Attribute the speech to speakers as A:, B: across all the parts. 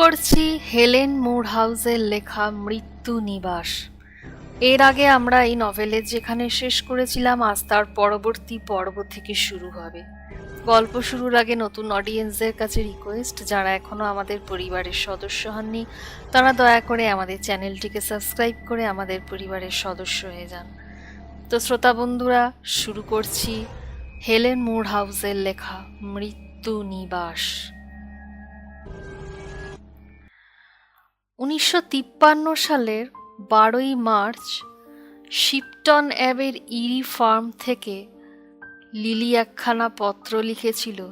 A: করছি হেলেন মুর হাউসের লেখা মৃত্যু নিবাস। এর আগে আমরা এই নভেলে যেখানে শেষ করেছিলাম, আজ তার পরবর্তী পর্ব থেকে শুরু হবে। গল্প শুরুর আগে নতুন অডিয়েন্সদের কাছে রিকোয়েস্ট, যারা এখনও আমাদের পরিবারের সদস্য হননি, তারা দয়া করে আমাদের চ্যানেলটিকে সাবস্ক্রাইব করে আমাদের পরিবারের সদস্য হয়ে যান। তো শ্রোতা বন্ধুরা, শুরু করছি হেলেন মুর হাউসের লেখা মৃত্যু নিবাস। উনিশশো তিপ্পান্ন সালের বারোই মার্চ শিপটন অ্যাবের ইরি ফার্ম থেকে লিলি একখানা পত্র লিখেছিল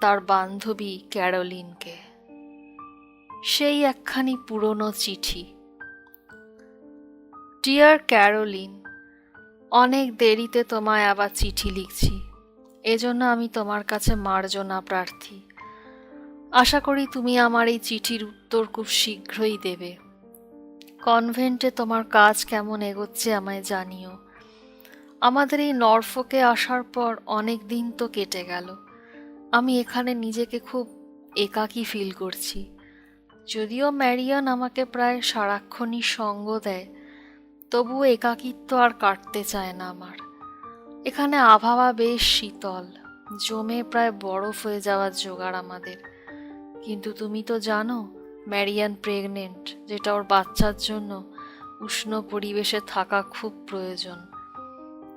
A: তার বান্ধবী ক্যারোলিনকে। সেই একখানি পুরনো চিঠি। ডিয়ার ক্যারোলিন, অনেক দেরিতে তোমায় আবার চিঠি লিখছি। এজন্য আমি তোমার কাছে মার্জনা প্রার্থী। আশা করি তুমি আমার এই চিঠির উত্তর খুব শীঘ্রই দেবে। কনভেন্টে তোমার কাজ কেমন এগোচ্ছে আমায় জানিও। আমাদের এই নরফোকে আসার পর অনেক দিন তো কেটে গেল। আমি এখানে নিজেকে খুব একাকী ফিল করছি। যদিও ম্যারিয়ান আমাকে প্রায় সারাক্ষণই সঙ্গ দেয়, তবুও একাকিত্ব আর কাটতে চায় না আমার। এখানে আবহাওয়া বেশ শীতল, জমে প্রায় বরফ হয়ে যাওয়ার জোগাড় আমাদের। কিন্তু তুমি তো জানো ম্যারিয়ান প্রেগনেন্ট যেটা ওর বাচ্চার জন্য উষ্ণ পরিবেশে থাকা খুব প্রয়োজন।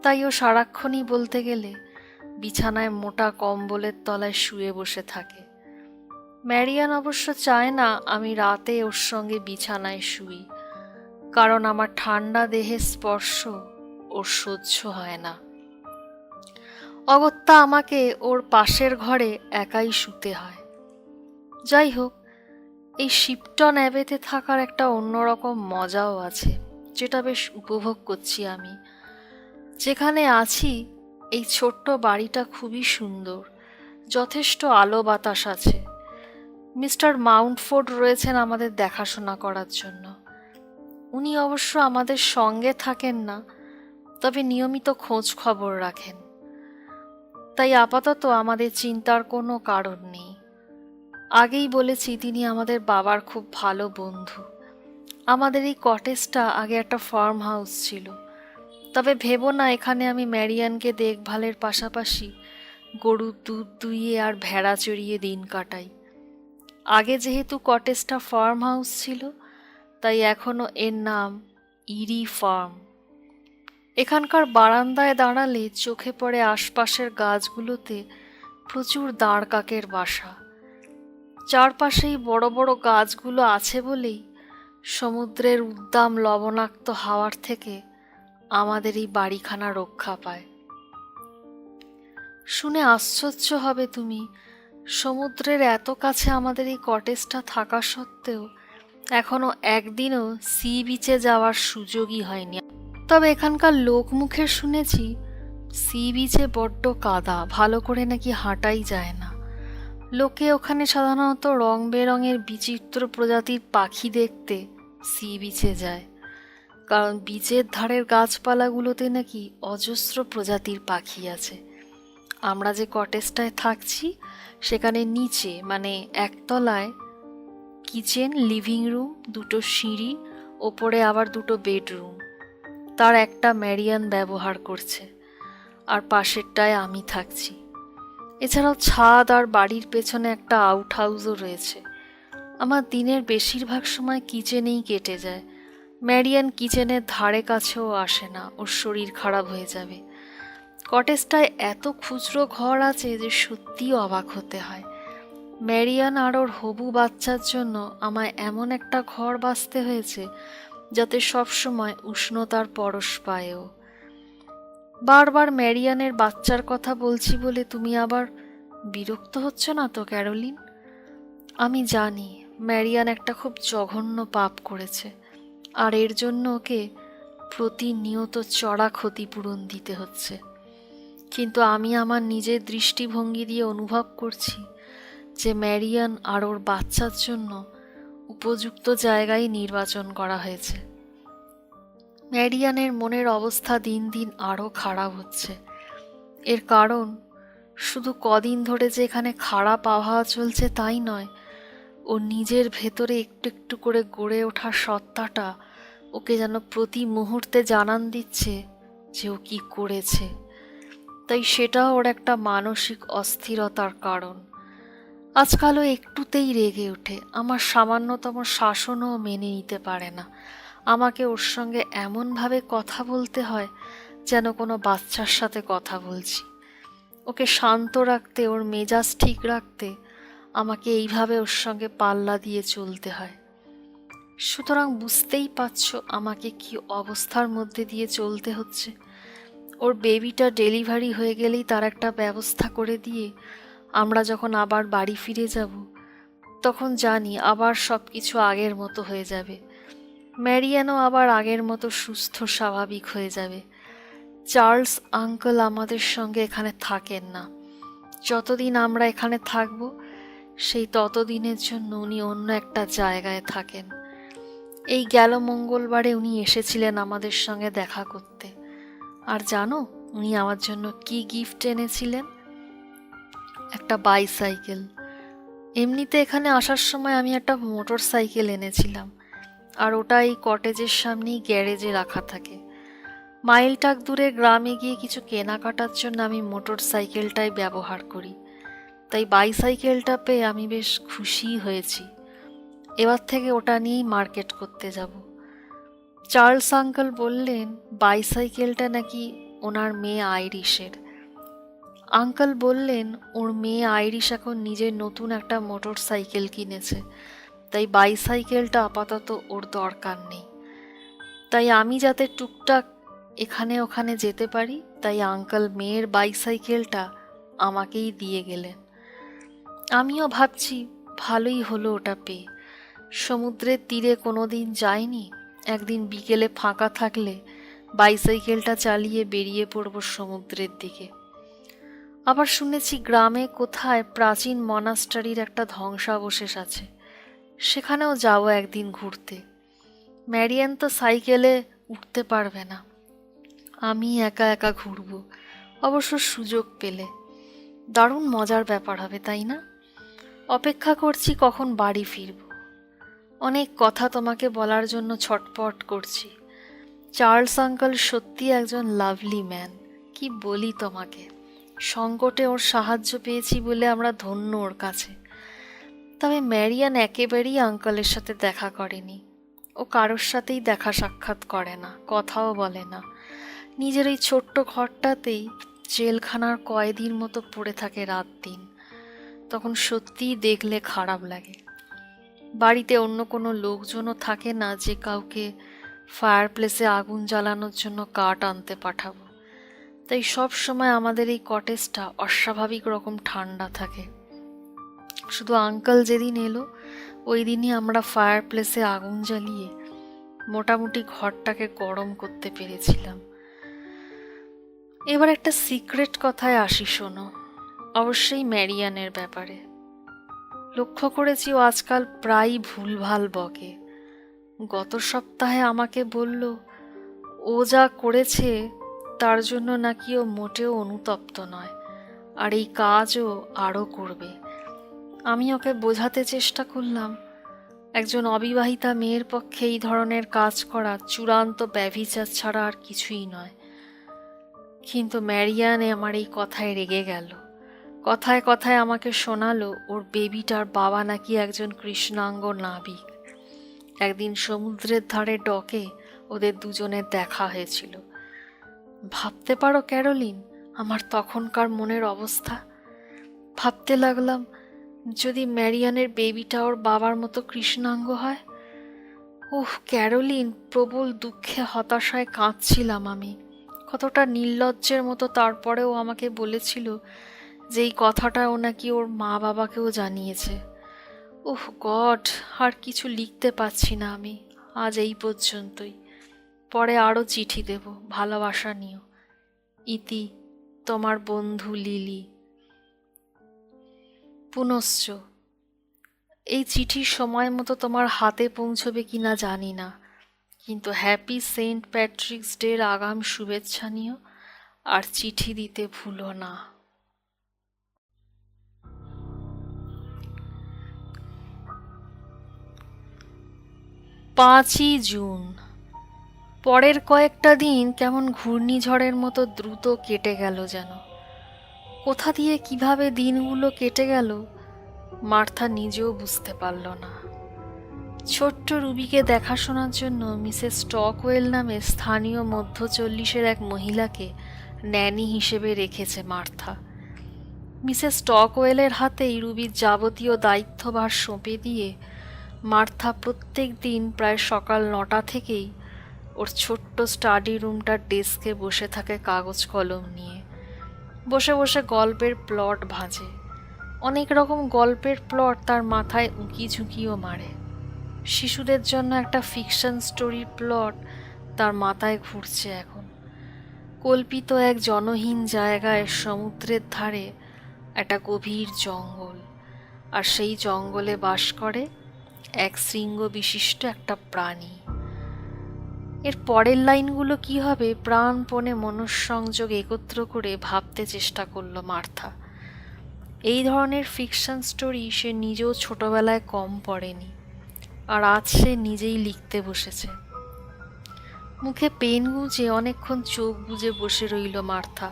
A: তাই ও সারাক্ষণই বলতে গেলে বিছানায় মোটা কম্বলের তলায় শুয়ে বসে থাকে। ম্যারিয়ান অবশ্য চায় না আমি রাতে ওর সঙ্গে বিছানায় শুই, কারণ আমার ঠান্ডা দেহের স্পর্শ ওর সহ্য হয় না। অগত্যা আমাকে ওর পাশের ঘরে একাই শুতে হয়। যাই হোক এই শিপটন অ্যাবেতে থাকার একটা অন্যরকম মজাও আছে, যেটা বেশ উপভোগ করছি আমি। যেখানে আছি, এই ছোট্ট বাড়িটা খুবই সুন্দর, যথেষ্ট আলো বাতাস আছে। মিস্টার মাউন্টফোর্ড রয়েছেন আমাদের দেখাশোনা করার জন্য। উনি অবশ্য আমাদের সঙ্গে থাকেন না, তবে নিয়মিত খোঁজ খবর রাখেন। তাই আপাতত আমাদের চিন্তার কোনো কারণ নেই। আগেই বলেছি তিনি আমাদের বাবার খুব ভালো বন্ধু। আমাদের এই কটেজটা আগে একটা ফার্ম হাউস ছিল। তবে ভেবো না, এখানে আমি ম্যারিয়ানকে দেখভালের পাশাপাশি গরুর দুধ দুইয়ে আর ভেড়া চড়িয়ে দিন কাটাই। আগে যেহেতু কটেজটা ফার্ম হাউস ছিল, তাই এখনও এর নাম ইরি ফার্ম। এখানকার বারান্দায় দাঁড়ালে চোখে পড়ে আশপাশের গাছগুলোতে প্রচুর দাঁড় কাকের বাসা। চারপাশেই বড় বড় গাছগুলো আছে বলেই সমুদ্রের উদ্দাম লবণাক্ত হাওয়ার থেকে আমাদের এই বাড়িখানা রক্ষা পায়। শুনে আশ্চর্য হবে তুমি, সমুদ্রের এত কাছে আমাদের এই কটেজটা থাকা সত্ত্বেও এখনও একদিনও সি বিচে যাওয়ার সুযোগই হয়নি। তবে এখানকার লোকমুখে শুনেছি, সি বিচে বড্ড কাদা, ভালো করে নাকি হাঁটাই যায় না। লোকে ওখানে সাধারণত রং বেরঙের বিচিত্র প্রজাতির পাখি দেখতে সি বিচে যায়। কারণ বিচের ধারের গাছপালাগুলোতে নাকি অজস্র প্রজাতির পাখি আছে। আমরা যে কটেজটায় থাকছি, সেখানে নিচে মানে একতলায় কিচেন, লিভিং রুম, দুটো সিঁড়ি, ওপরে আবার দুটো বেডরুম। তার একটা ম্যারিয়ান ব্যবহার করছে। আর পাশেরটায় আমি থাকছি। এছাড়াও ছাদ আর বাড়ির পেছনে একটা আউট হাউসও রয়েছে। আমার দিনের বেশিরভাগ সময় কিচেনেই কেটে যায়। ম্যারিয়ান কিচেনের ধারে কাছেও আসে না, ওর শরীর খারাপ হয়ে যাবে। কটেজটায় এত খুচরো ঘর আছে যে সত্যিই অবাক হতে হয়। ম্যারিয়ান আর ওর হবু বাচ্চার জন্য আমায় এমন একটা ঘর বাঁচতে হয়েছে যাতে সবসময় উষ্ণতার পরশ পায়ও। বারবার ম্যারিয়ানের বাচ্চার কথা বলছি বলে তুমি আবার বিরক্ত হচ্ছ না তো, ক্যারোলিন? আমি জানি ম্যারিয়ান একটা খুব জঘন্য পাপ করেছে, আর এর জন্য ওকে প্রতিনিয়ত চড়া ক্ষতিপূরণ দিতে হচ্ছে। কিন্তু আমি আমার নিজের দৃষ্টিভঙ্গি দিয়ে অনুভব করছি যে ম্যারিয়ান আর ওর বাচ্চার জন্য উপযুক্ত জায়গায় নির্বাচন করা হয়েছে। ম্যারিয়ানের মনের অবস্থা দিন দিন আরও খারাপ হচ্ছে। এর কারণ, শুধু কদিন ধরে যে এখানে খারাপ আবহাওয়া চলছে তাই নয়, ও নিজের ভেতরে একটু একটু করে গড়ে ওঠা সত্তাটা ওকে যেন প্রতি মুহূর্তে জানান দিচ্ছে যে ও কী করেছে। তাই সেটা ওর একটা মানসিক অস্থিরতার কারণ। আজকাল ও একটুতেই রেগে ওঠে, আমার সামান্যতম শাসনও মেনে নিতে পারে না। আমাকে ওর সঙ্গে এমনভাবে কথা বলতে হয় যেন কোনো বাচ্চার সাথে কথা বলছি। ওকে শান্ত রাখতে, ওর মেজাজ ঠিক রাখতে আমাকে এইভাবে ওর সঙ্গে পাল্লা দিয়ে চলতে হয়। সুতরাং বুঝতেই পারছ আমাকে কি অবস্থার মধ্যে দিয়ে চলতে হচ্ছে। ওর বেবিটা ডেলিভারি হয়ে গেলেই তার একটা ব্যবস্থা করে দিয়ে আমরা যখন আবার বাড়ি ফিরে যাব, তখন জানি আবার সব কিছু আগের মতো হয়ে যাবে। ম্যারিয়ানও আবার আগের মতো সুস্থ, স্বাভাবিক হয়ে যাবে। চার্লস আঙ্কেল আমাদের সঙ্গে এখানে থাকেন না। যতদিন আমরা এখানে থাকব, সেই ততদিনের জন্য উনি অন্য একটা জায়গায় থাকেন। এই গেল মঙ্গলবারে উনি এসেছিলেন আমাদের সঙ্গে দেখা করতে। আর জানো, উনি আমার জন্য কি গিফট এনেছিলেন? একটা বাইসাইকেল এমনিতে এখানে আসার সময় আমি একটা মোটর সাইকেল এনেছিলাম। আর ওটা এই কটেজের সামনেই গ্যারেজে রাখা থাকে। মাইলটাক দূরে গ্রামে গিয়ে কিছু কেনাকাটার জন্য আমি মোটর সাইকেলটাই ব্যবহার করি। তাই বাইসাইকেলটা পেয়ে আমি বেশ খুশি হয়েছি। এবার থেকে ওটা নিয়েই মার্কেট করতে যাব। চার্লস আঙ্কেল বললেন, বাইসাইকেলটা নাকি ওনার মেয়ে আইরিশের। আঙ্কেল বললেন, ওর মেয়ে আইরিশ এখন নিজের নতুন একটা মোটর সাইকেল কিনেছে। তাই বাইসাইকেলটা আপাতত ওর দরকার নেই। তাই আমি যাতে টুকটাক এখানে ওখানে যেতে পারি, তাই আঙ্কেল মেয়ের বাইসাইকেলটা আমাকেই দিয়ে গেলেন। আমিও ভাবছি ভালোই হলো ওটা পেয়ে। সমুদ্রের তীরে কোনো দিন যাইনি, একদিন বিকেলে ফাঁকা থাকলে বাইসাইকেলটা চালিয়ে বেরিয়ে পড়ব সমুদ্রের দিকে। আবার শুনেছি গ্রামে কোথায় প্রাচীন মনাস্টারির একটা ধ্বংসাবশেষ আছে। সেখানেও যাব একদিন ঘুরতে। ম্যারিয়ান তো সাইকেলে উঠতে পারবে না। আমি একা একা ঘুরবো। অবশ্য সুযোগ পেলে। দারুণ মজার ব্যাপার হবে, তাই না? অপেক্ষা করছি কখন বাড়ি ফিরব। অনেক কথা তোমাকে বলার জন্য ছটপট করছি। চার্লস আঙ্কল সত্যি একজন লাভলি ম্যান। কি বলি তোমাকে? সংকটে ওর সাহায্য পেয়েছি বলে আমরা ধন্য ওর কাছে। তবে ম্যারিয়ান একেবারেই আঙ্কলের সাথে দেখা করেনি। ও কারোর সাথেই দেখা সাক্ষাৎ করে না, কথাও বলে না। নিজের এই ছোট্ট ঘরটাতেই জেলখানার কয়েদির মতো পড়ে থাকে রাত দিন। তখন সত্যিই দেখলে খারাপ লাগে। বাড়িতে অন্য কোনো লোকজনও থাকে না যে কাউকে ফায়ার প্লেসে আগুন জ্বালানোর জন্য কাঠ আনতে পাঠাবো। তাই সব সময় আমাদের এই কটেজটা অস্বাভাবিক রকম ঠান্ডা থাকে। শুধু আঙ্কেল যেদিন এলো ওই দিনই আমরা ফায়ার প্লেসে আগুন জ্বালিয়ে মোটামুটি ঘরটাকে গরম করতে পেরেছিলাম। এবার একটা সিক্রেট কথায় আসি, শোনো। অবশ্যই ম্যারিয়ানের ব্যাপারে। লক্ষ্য করেছি ও আজকাল প্রায়ই ভুলভাল বকে। গত সপ্তাহে আমাকে বলল, ও যা করেছে, তার জন্য নাকি ও মোটেও অনুতপ্ত নয়। আর এই কাজও আরও করবে। আমি ওকে বোঝাতে চেষ্টা করলাম। একজন অবিবাহিতা মেয়ের পক্ষে এই ধরনের কাজ করা চূড়ান্ত ব্যভিচার ছাড়া আর কিছুই নয়। কিন্তু ম্যারিয়ানে আমার এই কথায় রেগে গেল। কথায় কথায় আমাকে শোনালো, ওর বেবিটার বাবা নাকি একজন কৃষ্ণাঙ্গ নাবিক। একদিন সমুদ্রের ধারে ডকে ওদের দুজনের দেখা হয়েছিল। ভাবতে পারো ক্যারোলিন, আমার তখনকার মনের অবস্থা। ভাবতে লাগলাম যদি ম্যারিয়ানের বেবিটা ওর বাবার মতো কৃষ্ণাঙ্গ হয়? ওহ ক্যারোলিন, প্রবল দুঃখে, হতাশায় কাঁদছিলাম আমি। কতটা নির্লজ্জের মতো তারপরেও আমাকে বলেছিল যে এই কথাটা ও নাকি ওর মা বাবাকেও জানিয়েছে। ওহ গড, আর কিছু লিখতে পারছি না আমি, আজ এই পর্যন্তই। পরে আরও চিঠি দেব, ভালোবাসা নিও। ইতি, তোমার বন্ধু লিলি। পুনশ্চ। এই চিঠি সময় মতো তোমার হাতে পৌঁছবে কি না জানি না। কিন্তু হ্যাপি সেন্ট প্যাট্রিক্স ডের আগাম শুভেচ্ছা নিও, আর চিঠি দিতে ভুলো না। পাঁচই জুন। পরের কয়েকটা দিন কেমন ঘূর্ণিঝড়ের মতো দ্রুত কেটে গেল যেন। কোথা দিয়ে কীভাবে দিনগুলো কেটে গেল, মার্থা নিজেও বুঝতে পারল না। ছোট্ট রুবিকে দেখাশোনার জন্য মিসেস স্টকওয়েল নামে স্থানীয় মধ্য চল্লিশের এক মহিলাকে ন্যানি হিসেবে রেখেছে মার্থা। মিসেস স্টকওয়েলের হাতেই রুবির যাবতীয় দায়িত্বভার সঁপে দিয়ে মার্থা প্রত্যেক দিন প্রায় সকাল নটা থেকেই ওর ছোট্ট স্টাডি রুমটার ডেস্কে বসে থাকে কাগজ কলম নিয়ে। বসে বসে গল্পের প্লট ভাঁজে। অনেক রকম গল্পের প্লট তার মাথায় উঁকি ঝুঁকিও মারে। শিশুদের জন্য একটা ফিকশন স্টোরির প্লট তার মাথায় ঘুরছে এখন। কল্পিত এক জনহীন জায়গায় সমুদ্রের ধারে একটা গভীর জঙ্গল। আর সেই জঙ্গলে বাস করে এক শৃঙ্গ বিশিষ্ট একটা প্রাণী। এর পরের লাইনগুলো কি হবে? প্রাণপণে মনঃসংযোগ একত্র করে ভাবতে চেষ্টা করল মার্থা। এই ধরনের ফিকশন স্টোরি সে নিজেও ছোটবেলায় কম পড়েনি, আর আজ সে নিজেই লিখতে বসেছে। মুখে পেন গুঁজে অনেকক্ষণ চোখ বুজে বসে রইল মার্থা।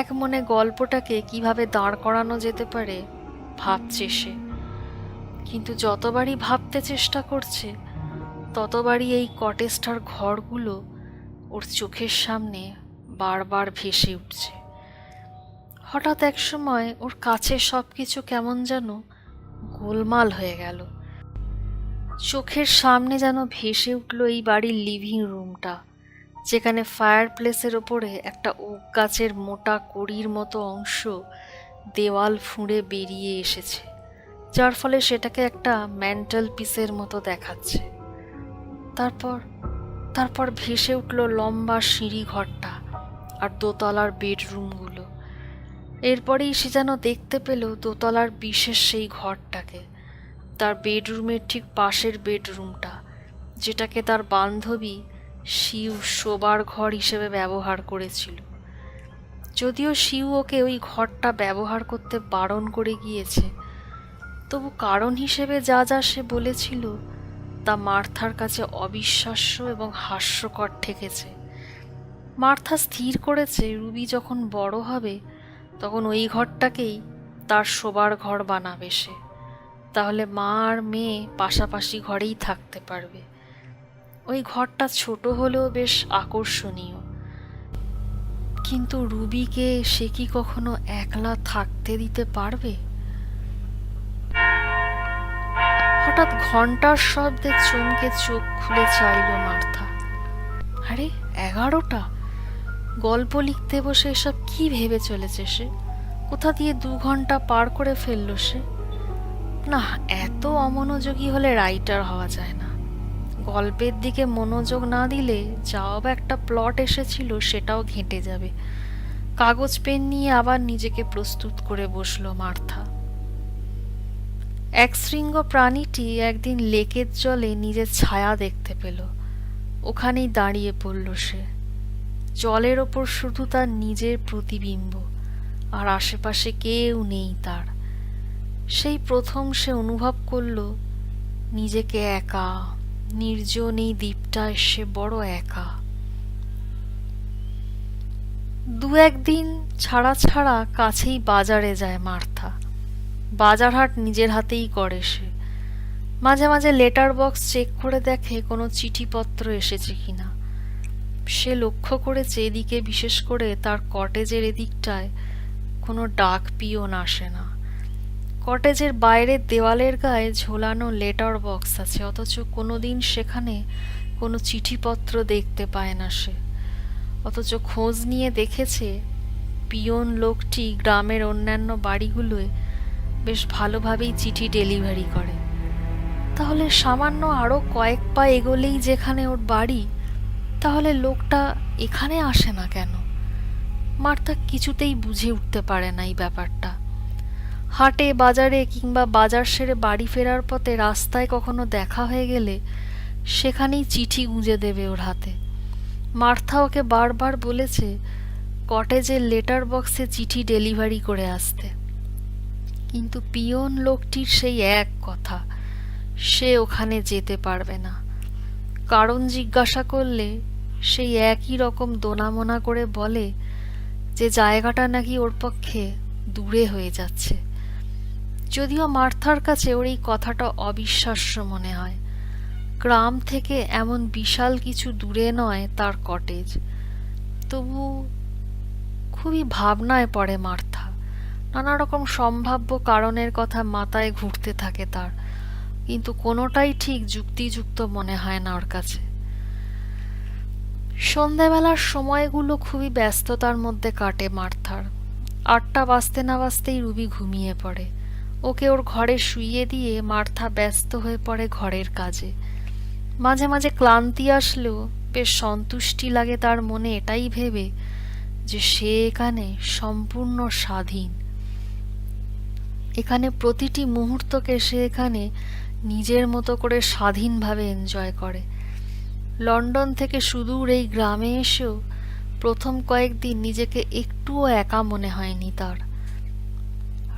A: এক মনে গল্পটাকে কীভাবে দাঁড় করানো যেতে পারে, ভাবছে সে। কিন্তু যতবারই ভাবতে চেষ্টা করছে ততবারই এই কটেজটার ঘরগুলো ওর চোখের সামনে বারবার ভেসে উঠছে। হঠাৎ এক সময় ওর কাছে সব কিছু কেমন যেন গোলমাল হয়ে গেল। চোখের সামনে যেন ভেসে উঠল এই বাড়ির লিভিং রুমটা যেখানে ফায়ার প্লেসের ওপরে একটা ওক গাছের মোটা কড়ির মতো অংশ দেওয়াল ফুঁড়ে বেরিয়ে এসেছে, যার ফলে সেটাকে একটা মেন্টাল পিসের মতো দেখাচ্ছে। তারপর তারপর ভেসে উঠল লম্বা সিঁড়ি ঘরটা আর দোতলার বেডরুমগুলো। এরপরেই সে যেন দেখতে পেল দোতলার বিশেষ সেই ঘরটাকে, তার বেডরুমের ঠিক পাশের বেডরুমটা, যেটাকে তার বান্ধবী শিউ শোবার ঘর হিসেবে ব্যবহার করেছিল। যদিও শিউ ওকে ওই ঘরটা ব্যবহার করতে বারণ করে গিয়েছে, তবু কারণ হিসেবে যা যা সে বলেছিল তা মার্থার কাছে অবিশ্বাস্য এবং হাস্যকর ঠেকেছে। মার্থা স্থির করেছে, রুবি যখন বড় হবে, তখন ওই ঘরটাকেই তার শোবার ঘর বানাবে সে। তাহলে মা আর মেয়ে পাশাপাশি ঘরেই থাকতে পারবে। ওই ঘরটা ছোট হলেও বেশ আকর্ষণীয়। কিন্তু রুবিকে সে কি কখনো একলা থাকতে দিতে পারবে? হঠাৎ ঘণ্টার শব্দে চমকে চোখ খুলে চাইল মার্থা। আরে, এগারোটা? গল্প লিখতে বসে এসব কি ভেবে চলেছে সে? কোথা দিয়ে দু ঘণ্টা পার করে ফেলল সে? না, এত অমনোযোগী হলে রাইটার হওয়া যায় না। গল্পের দিকে মনোযোগ না দিলে যাও বা একটা প্লট এসেছিল সেটাও ঘেঁটে যাবে। কাগজ পেন নিয়ে আবার নিজেকে প্রস্তুত করে বসল মার্থা। এক শৃঙ্গ প্রাণীটি একদিন লেকের জলে নিজের ছায়া দেখতে পেল। ওখানেই দাঁড়িয়ে পড়ল সে। জলের ওপর শুধু তার নিজের প্রতিবিম্ব, আর আশেপাশে কেউ নেই তার। সেই প্রথম সে অনুভব করল, নিজেকে একা, নির্জন এই দ্বীপটায় সে বড় একা। দু একদিন ছাড়া ছাড়া কাছেই বাজারে যায় মার্থা। বাজার হাট নিজের হাতেই করে সে। মাঝে মাঝে লেটার বক্স চেক করে দেখে কোনো চিঠিপত্র এসেছে কিনা। সে লক্ষ্য করেছে এদিকে বিশেষ করে তার কটেজের এদিকটায় কোনো ডাক পিওন আসে না। কটেজের বাইরের দেওয়ালের গায়ে ঝোলানো লেটার বক্স আছে, অথচ কোনো দিন সেখানে কোনো চিঠিপত্র দেখতে পায় না সে। অথচ খোঁজ নিয়ে দেখেছে পিয়ন লোকটি গ্রামের অন্যান্য বাড়িগুলোয় বেশ ভালোভাবেই চিঠি ডেলিভারি করে। তাহলে সামান্য আরও কয়েক পা এগোলেই যেখানে ওর বাড়ি, তাহলে লোকটা এখানে আসে না কেন? মার্তা কিছুতেই বুঝে উঠতে পারে না এই ব্যাপারটা। হাটে, বাজারে কিংবা বাজার সেরে বাড়ি ফেরার পথে রাস্তায় কখনো দেখা হয়ে গেলে সেখানেই চিঠি গুঁজে দেবে ওর হাতে। মার্থা ওকে বারবার বলেছে কটেজের লেটার বক্সে চিঠি ডেলিভারি করে আসতে। কিন্তু পিয়ন লোকটির সেই এক কথা, সে ওখানে যেতে পারবে না। কারণ জিজ্ঞাসা করলে সেই একই রকম দোনামোনা করে বলে যে জায়গাটা নাকি ওর পক্ষে দূরে হয়ে যাচ্ছে। যদিও মার্থার কাছে ওর এই কথাটা অবিশ্বাস্য মনে হয়। গ্রাম থেকে এমন বিশাল কিছু দূরে নয় তার কটেজ। তবু খুবই ভাবনায় পড়ে মার্থা। নানা রকম সম্ভাব্য কারণের কথা মাথায় ঘুরতে থাকে তার। কিন্তু কোনোটাই ঠিক যুক্তিযুক্ত মনে হয় না ওর কাছে। সন্ধেবেলার সময়গুলো খুবই ব্যস্ততার মধ্যে কাটে মার্থার। আটটা বাজতে না বাজতেই রুবি ঘুমিয়ে পড়ে। ওকে ওর ঘরে শুইয়ে দিয়ে মার্থা ব্যস্ত হয়ে পড়ে ঘরের কাজে। মাঝে মাঝে ক্লান্তি আসলেও বেশ সন্তুষ্টি লাগে তার মনে এটাই ভেবে যে সে এখানে সম্পূর্ণ স্বাধীন। এখানে প্রতিটি মুহূর্তকে সে এখানে নিজের মতো করে স্বাধীনভাবে এনজয় করে। লন্ডন থেকে সুদূর এই গ্রামে এসেও প্রথম কয়েকদিন নিজেকে একটুও একা মনে হয়নি তার।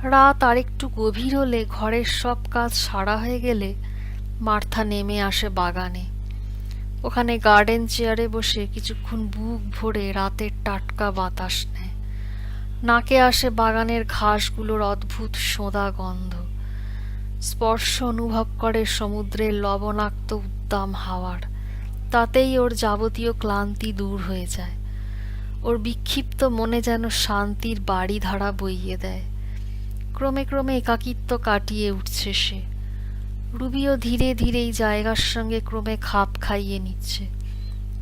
A: রাত আর একটু গভীর হলে ঘরের সব কাজ সারা হয়ে গেলে মার্থা নেমে আসে বাগানে। ওখানে গার্ডেন চেয়ারে বসে কিছুক্ষণ বুক ভরে রাতের টাটকা বাতাস নেয়। নাকে আসে বাগানের ঘাসগুলোর অদ্ভুত সোঁদা গন্ধ। স্পর্শ অনুভব করে সমুদ্রের লবণাক্ত উদ্দাম হাওয়ার। তাতেই ওর যাবতীয় ক্লান্তি দূর হয়ে যায়। ওর বিক্ষিপ্ত মনে যেন শান্তির বাড়ি ধারা বইয়ে দেয়। ক্রমে ক্রমে একাকিত্ব কাটিয়ে উঠছে সে। রুবিও ধীরে ধীরে এই জায়গার সঙ্গে ক্রমে খাপ খাইয়ে নিচ্ছে।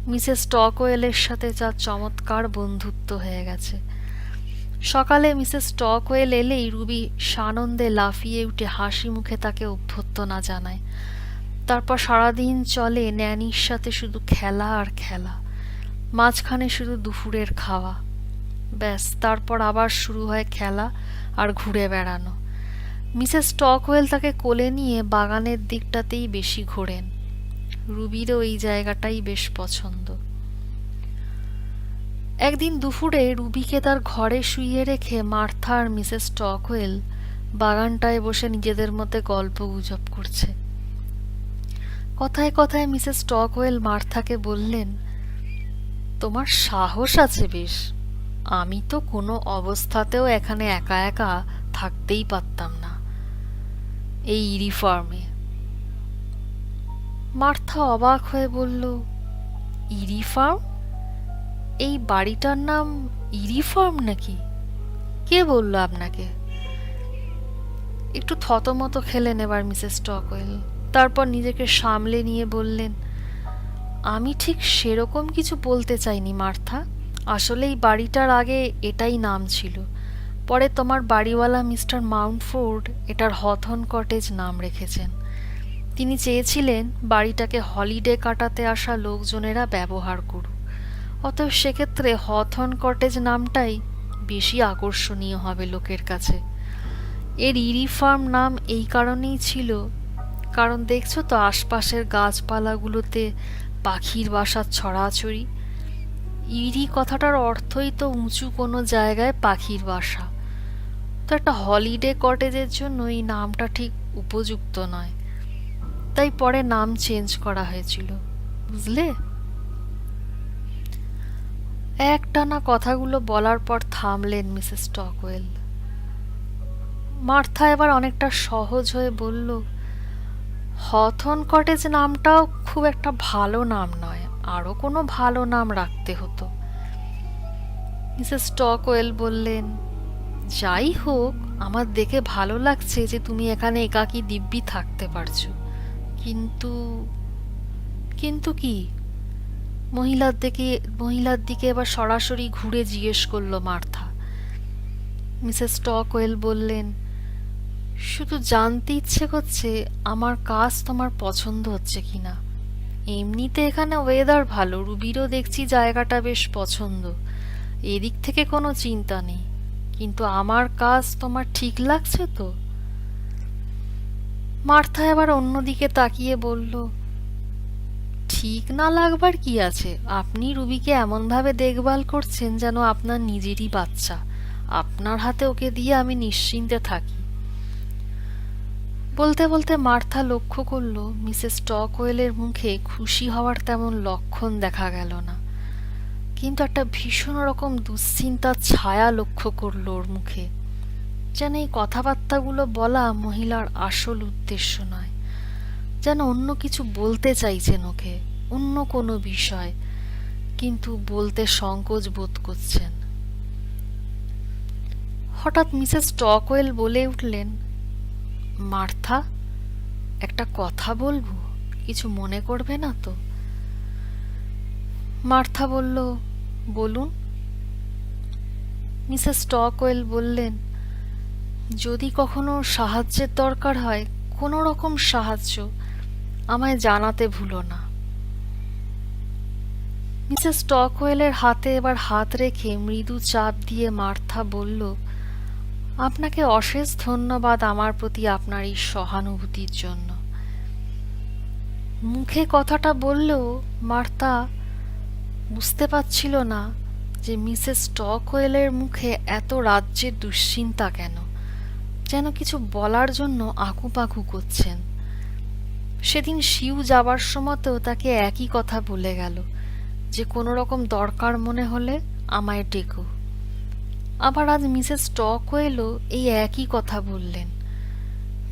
A: মিসেস টকওয়েলের সাথে যা চমৎকার বন্ধুত্ব হয়ে গেছে। সকালে মিসেস টকওয়েল এলেই রুবি সানন্দে লাফিয়ে উঠে হাসি মুখে তাকে অভ্যর্থনা জানায়। তারপর সারাদিন চলে ন্যানির সাথে শুধু খেলা আর খেলা, মাঝখানে শুধু দুপুরের খাওয়া। ব্যাস, তারপর আবার শুরু হয় খেলা আর ঘুরে বেড়ানো। মিসেস টকওয়েল তাকে কোলে নিয়ে বাগানের দিকটাতেই বেশি ঘোরেন। রুবিরও এই জায়গাটাই বেশ পছন্দ। একদিন দুপুরে রুবিকে তার ঘরে শুইয়ে রেখে মার্থা আর মিসেস টকওয়েল বাগানটায় বসে নিজেদের মধ্যে গল্প গুজব করছে। কথায় কথায় মিসেস টকওয়েল মার্থাকে বললেন, তোমার সাহস আছে বেশ। আমি তো কোনো অবস্থাতেও এখানে একা একা থাকতেই পারতাম না এই ইরি ফার্মে। মার্থা অবাক হয়ে বলল, ইরি ফার্ম? এই বাড়িটার নাম ইরি ফার্ম নাকি? কে বলল আপনাকে? একটু থতমত খেলেন এবার মিসেস টকওয়েল তারপর নিজেকে সামলে নিয়ে বললেন, আমি ঠিক সেরকম কিছু বলতে চাইনি, মার্থা। আসলে এই বাড়িটার আগে এটাই নাম ছিল। পরে তোমার বাড়িওয়ালা মিস্টার মাউন্টফোর্ড এটার হথন কটেজ নাম রেখেছেন। তিনি চেয়েছিলেন বাড়িটাকে হলিডে কাটাতে আসা লোকজনেরা ব্যবহার করুক। অতএব সেক্ষেত্রে হথন কটেজ নামটাই বেশি আকর্ষণীয় হবে লোকের কাছে। এর ইরি ফার্ম নাম এই কারণেই ছিল, কারণ দেখছ তো আশপাশের গাছপালাগুলোতে পাখির বাসার ছড়াছড়ি। ইরি কথাটার অর্থই তো উঁচু কোনো জায়গায় পাখির বাসা। তো একটা হলিডে কটেজের জন্য এই নামটা ঠিক উপযুক্ত নয়। তাই পরে নাম চেঞ্জ করা হয়েছিল, বুঝলে? একটানা কথাগুলো বলার পর থামলেন মিসেস টকওয়েল মার্থা এবার অনেকটা সহজ হয়ে বলল, হথন কটেজ নামটাও খুব একটা ভালো নাম নয়, আরও কোনো ভালো নাম রাখতে হতো। মিসেস টকওয়েল বললেন, যাই হোক, আমার দেখে ভালো লাগছে যে তুমি এখানে একাকী দিব্যি থাকতে পারছ। কিন্তু কিন্তু কি? মহিলার দিকে মহিলার দিকে এবার সরাসরি ঘুরে জিজ্ঞেস করল মার্থা। মিসেস টকওয়েল বললেন, শুধু জানতে ইচ্ছে করছে আমার কাজ তোমার পছন্দ হচ্ছে কিনা এমনিতে এখানে ওয়েদার ভালো, রুবিরও দেখছি জায়গাটা বেশ পছন্দ। এদিক থেকে কোনো চিন্তা নেই, কিন্তু আমার কাজ তোমার ঠিক লাগছে তো? মার্থা এবার অন্যদিকে তাকিয়ে বলল ঠিক না লাগবার কি আছে? আপনি রুবিকে এমনভাবে দেখভাল করছেন যেন আপনার নিজেরই বাচ্চা। আপনার হাতে ওকে দিয়ে আমি নিশ্চিন্তে থাকি। বলতে বলতে মার্থা লক্ষ্য করল, মিসেস টকওয়েলের মুখে খুশি হওয়ার তেমন লক্ষণ দেখা গেল না। কিন্তু একটা ভীষণ রকম দুশ্চিন্তার ছায়া লক্ষ্য করল ওর মুখে। যেন এই কথাবার্তাগুলো বলা মহিলার আসল উদ্দেশ্য নয়। যেন অন্য কিছু বলতে চাইছেন ওকে, অন্য কোনো বিষয়, কিন্তু বলতে সংকোচ বোধ করছেন। হঠাৎ মিসেস টকওয়েল বলে উঠলেন, মার্থা, একটা কথা বলব? কিছু মনে করবে না তো? মার্থা বলল, বলুন। মিসেস স্টকওয়েল বললেন, যদি কখনো সাহায্যের দরকার হয়, কোনো রকম সাহায্য আমায় জানাতে ভুলো না। মিসেস স্টকওয়েলের হাতে এবার হাত রেখে মৃদু চাপ দিয়ে মার্থা বলল, আপনাকে অশেষ ধন্যবাদ আমার প্রতি আপনার এই সহানুভূতির জন্য। মুখে কথাটা বললেও মার্তা বুঝতে পারছিল না যে মিসেস স্টকওয়েলের মুখে এত রাজ্যের দুশ্চিন্তা কেন, যেন কিছু বলার জন্য আকুপাকু করছেন। সেদিন শিউ যাবার সময়তেও তাকে একই কথা বলে গেল, যে কোনো রকম দরকার মনে হলে আমায় ডেকো। আবার আজ মিসেস স্টকওয়েলও এই একই কথা বললেন।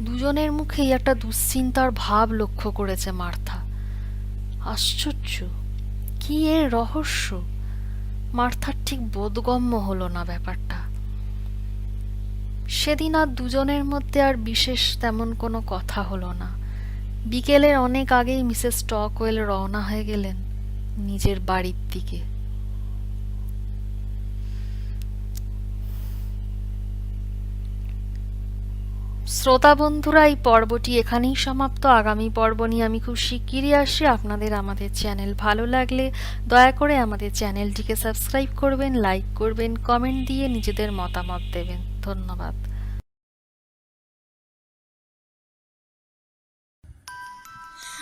A: দুজনের মুখেই একটা দুশ্চিন্তার ভাব লক্ষ্য করেছে মার্থা। আশ্চর্য, কি এর রহস্য? মার্থার ঠিক বোধগম্য হলো না ব্যাপারটা। সেদিন আর দুজনের মধ্যে আর বিশেষ তেমন কোনো কথা হলো না। বিকেলের অনেক আগেই মিসেস স্টকওয়েল রওনা হয়ে গেলেন নিজের বাড়ির দিকে। শ্রোতা বন্ধুরা, এই পর্বটি এখানেই সমাপ্ত। আগামী পর্ব নিয়ে আমি খুব শিগগিরই আসি আপনাদের আমাদের চ্যানেল ভালো লাগলে দয়া করে আমাদের চ্যানেলটিকে সাবস্ক্রাইব করবেন, লাইক করবেন, কমেন্ট দিয়ে নিজেদের মতামত দেবেন। ধন্যবাদ।